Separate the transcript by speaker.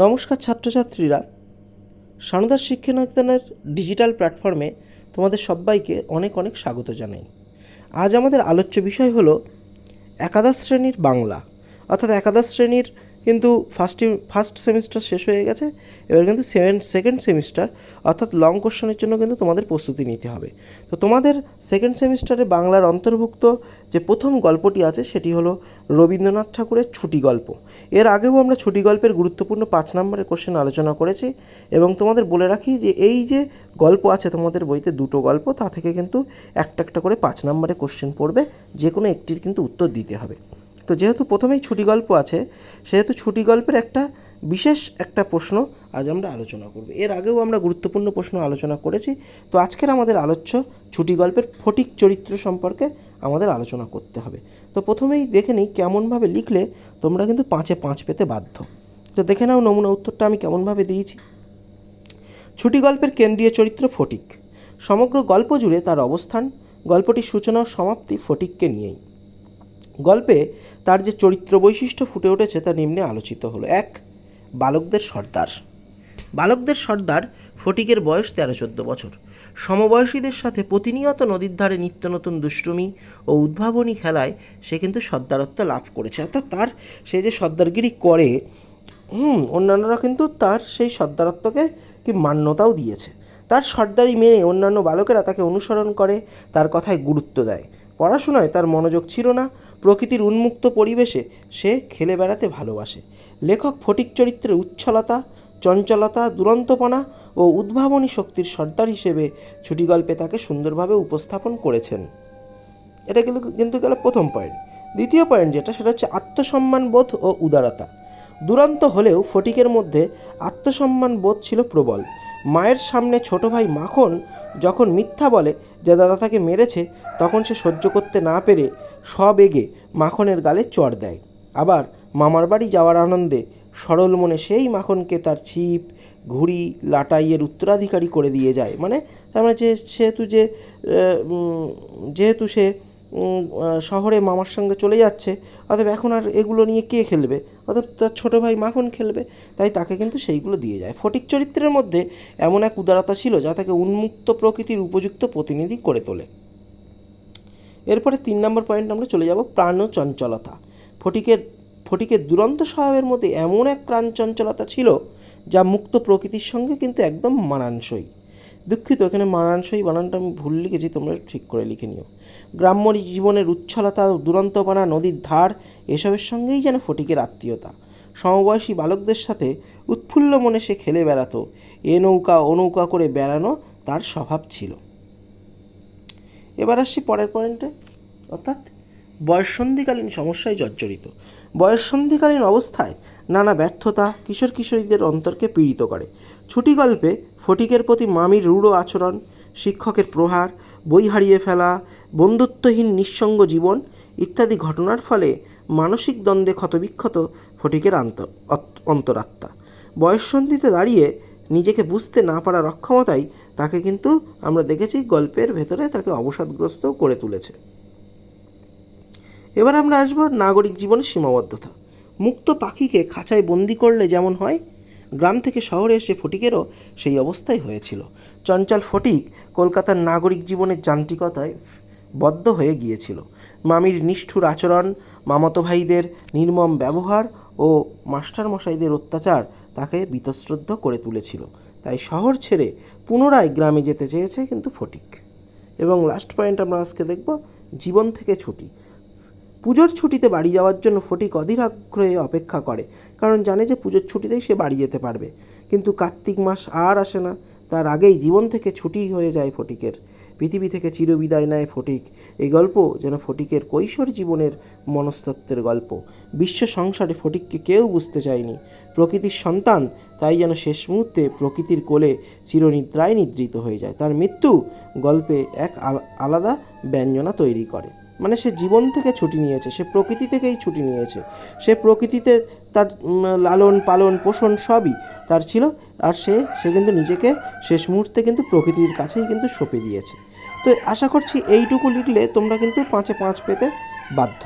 Speaker 1: নমস্কার ছাত্রছাত্রীরা সানদার শিক্ষানিকেতনের ডিজিটাল প্ল্যাটফর্মে তোমাদের সবাইকে অনেক অনেক স্বাগত জানাই। আজ আমাদের আলোচ্য বিষয় হলো একাদশ শ্রেণির বাংলা, অর্থাৎ একাদশ শ্রেণির কিন্তু ফার্স্ট ফার্স্ট সেমিস্টার শেষ হয়ে গেছে, এবার কিন্তু সেভেন সেকেন্ড সেমিস্টার অর্থাৎ লং কোশ্চেনের জন্য কিন্তু তোমাদের প্রস্তুতি নিতে হবে। তো তোমাদের সেকেন্ড সেমিস্টারে বাংলার অন্তর্ভুক্ত যে প্রথম গল্পটি আছে, সেটি হলো রবীন্দ্রনাথ ঠাকুরের ছুটি গল্প। এর আগেও আমরা ছুটি গল্পের গুরুত্বপূর্ণ পাঁচ নম্বরের কোশ্চেন আলোচনা করেছি এবং তোমাদের বলে রাখি যে এই যে গল্প আছে তোমাদের বইতে দুটো গল্প, তা থেকে কিন্তু একটা একটা করে পাঁচ নম্বরে কোশ্চেন পড়বে যে কোনো একটির কিন্তু উত্তর দিতে হবে। তো যেহেতু প্রথমেই ছুটি গল্প আছে, সেহেতু ছুটি গল্পের একটা বিশেষ একটা প্রশ্ন আজ আমরা আলোচনা করব। এর আগেও আমরা গুরুত্বপূর্ণ প্রশ্ন আলোচনা করেছি, তো আজকের আমাদের আলোচ্য ছুটি গল্পের ফটিক চরিত্র সম্পর্কে আমাদের আলোচনা করতে হবে। তো প্রথমেই দেখে নিই কেমনভাবে লিখলে তোমরা কিন্তু পাঁচে পাঁচ পেতে বাধ্য। তো দেখে নাও নমুনা উত্তরটা আমি কেমনভাবে দিয়েছি। ছুটি গল্পের কেন্দ্রীয় চরিত্র ফটিক। সমগ্র গল্প জুড়ে তার অবস্থান, গল্পটির সূচনা ও সমাপ্তি ফটিককে নিয়েই। গল্পে তার যে চরিত্র বৈশিষ্ট্য ফুটে উঠেছে তা নিম্নে আলোচিত হলো। এক, বালকদের সর্দার। বালকদের সর্দার ফটিকের বয়স তেরো চোদ্দ বছর। সমবয়সীদের সাথে প্রতিনিয়ত নদীর ধারে নিত্য নতুন দুষ্টুমি ও উদ্ভাবনী খেলায় সে কিন্তু সর্দারত্ব লাভ করেছে। অর্থাৎ তার সে যে সর্দারগিরি করে, হুম, অন্যান্যরা কিন্তু তার সেই সর্দারত্বকে কি মান্যতাও দিয়েছে। তার সর্দারি মেনে অন্যান্য বালকেরা তাকে অনুসরণ করে, তার কথায় গুরুত্ব দেয়। পড়াশোনায় তার মনোযোগ ছিল না, প্রকৃতির উন্মুক্ত পরিবেশে সে খেলে বেড়াতে ভালোবাসে। লেখক ফটিক চরিত্রের উচ্ছলতা, চঞ্চলতা, দুরন্তপনা ও উদ্ভাবনী শক্তির সর্দার হিসেবে ছুটি গল্পে তাকে সুন্দরভাবে উপস্থাপন করেছেন। এটা গেল, কিন্তু গেল প্রথম পয়েন্ট দ্বিতীয় পয়েন্ট যেটা, সেটা হচ্ছে আত্মসম্মান বোধ ও উদারতা। দুরন্ত হলেও ফটিকের মধ্যে আত্মসম্মান বোধ ছিল প্রবল। মায়ের সামনে ছোট ভাই মাখন যখন মিথ্যা বলে যে দাদা তাকে মেরেছে, তখন সে সহ্য করতে না পেরে সব এগে মাখনের গালে চড় দেয়। আবার মামার বাড়ি যাওয়ার আনন্দে সরল মনে সেই মাখনকে তার ছিপ, ঘুড়ি, লাটাইয়ের উত্তরাধিকারী করে দিয়ে যায়। মানে তার মানে যে সেহেতু যে যেহেতু সে শহরে মামার সঙ্গে চলে যাচ্ছে। অতএব এখন আর এগুলো নিয়ে কে খেলবে? অতএব তার ছোটো ভাই মাখন খেলবে। তাই তাকে কিন্তু সেইগুলো দিয়ে যায়। ফটিক চরিত্রের মধ্যে এমন এক উদারতা ছিল যা তাকে উন্মুক্ত প্রকৃতির উপযুক্ত প্রতিনিধি করে তোলে। এরপরে তিন নম্বর পয়েন্ট আমরা চলে যাব প্রাণ চঞ্চলতা ফটিকের ফটিকের দুরন্ত স্বভাবের মধ্যে এমন এক প্রাণ চঞ্চলতা ছিল যা মুক্ত প্রকৃতির সঙ্গে কিন্তু একদম মানানসই। দুঃখিত, এখানে মানানসই বানানটা আমি ভুল লিখেছি, তোমরা ঠিক করে লিখে নিও। গ্রাম্য জীবনের উচ্ছলতা দুরন্তপনা নদীর ধার, এসবের সঙ্গেই যেন ফটিকের আত্মীয়তা। সমবয়সী বালকদের সাথে উৎফুল্ল মনে সে খেলে বেড়াতো, এ নৌকা ও নৌকা করে বেড়ানো তার স্বভাব ছিল। এবার আসছি পরের পয়েন্টে অর্থাৎ বয়ঃসন্ধিকালীন সমস্যায় জর্জরিত। বয়ঃসন্ধিকালীন অবস্থায় নানা ব্যর্থতা কিশোর কিশোরীদের অন্তরকে পীড়িত করে। ছুটি গল্পে ফটিকের প্রতি মামির রূঢ় আচরণ, শিক্ষকের প্রহার, বই হারিয়ে ফেলা, বন্ধুত্বহীন নিঃসঙ্গ জীবন ইত্যাদি ঘটনার ফলে মানসিক দ্বন্দ্বে ক্ষতবিক্ষত ফটিকের অন্তরাত্মা। বয়ঃসন্ধিতে দাঁড়িয়ে নিজেকে বুঝতে না পারার অক্ষমতাই তাকে কিন্তু আমরা দেখেছি গল্পের ভেতরে তাকে অবসাদগ্রস্ত করে তুলেছে। এবার আমরা আসব নাগরিক জীবনের সীমাবদ্ধতা। মুক্ত পাখিকে খাঁচায় বন্দি করলে যেমন হয় গ্রাম থেকে শহরে এসে ফটিকেরও সেই অবস্থাই হয়েছিল। চঞ্চল ফটিক কলকাতার নাগরিক জীবনের যান্ত্রিকতায় বদ্ধ হয়ে গিয়েছিল। মামির নিষ্ঠুর আচরণ, মামাতো ভাইদের নির্মম ব্যবহার ও মাস্টারমশাইদের অত্যাচার তাকে বীতশ্রদ্ধ করে তুলেছিল। তাই শহর ছেড়ে পুনরায় গ্রামে যেতে চেয়েছে কিন্তু ফটিক। এবং লাস্ট পয়েন্ট আমরা আজকে দেখব, জীবন থেকে ছুটি। পুজোর ছুটিতে বাড়ি যাওয়ার জন্য ফটিক অধীর আগ্রহে অপেক্ষা করে, কারণ জানে যে পুজোর ছুটিতেই সে বাড়ি যেতে পারবে। কিন্তু কার্তিক মাস আর আসে না, তার আগেই জীবন থেকে ছুটি হয়ে যায় ফটিকের। পৃথিবী থেকে চিরবিদায় নেয় ফটিক। এই গল্প যেন ফটিকের কৈশোর জীবনের মনস্তত্ত্বের গল্প। বিশ্ব সংসারে ফটিককে কেউ বুঝতে চায়নি। প্রকৃতির সন্তান, তাই যেন শেষ মুহূর্তে প্রকৃতির কোলে চিরনিদ্রায় নিদ্রিত হয়ে যায়। তার মৃত্যু গল্পে এক আল- আলাদা ব্যঞ্জনা তৈরি করে। মানে সে জীবন থেকে ছুটি নিয়েছে, সে প্রকৃতি থেকেই ছুটি নিয়েছে। সে প্রকৃতিতে তার লালন পালন পোষণ সবই তার ছিল, আর সে সে কিন্তু নিজেকে শেষ মুহূর্তে কিন্তু প্রকৃতির কাছেই কিন্তু সঁপে দিয়েছে। তো আশা করছি এইটুকু লিখলে তোমরা কিন্তু পাঁচে পাঁচ পেতে বাধ্য।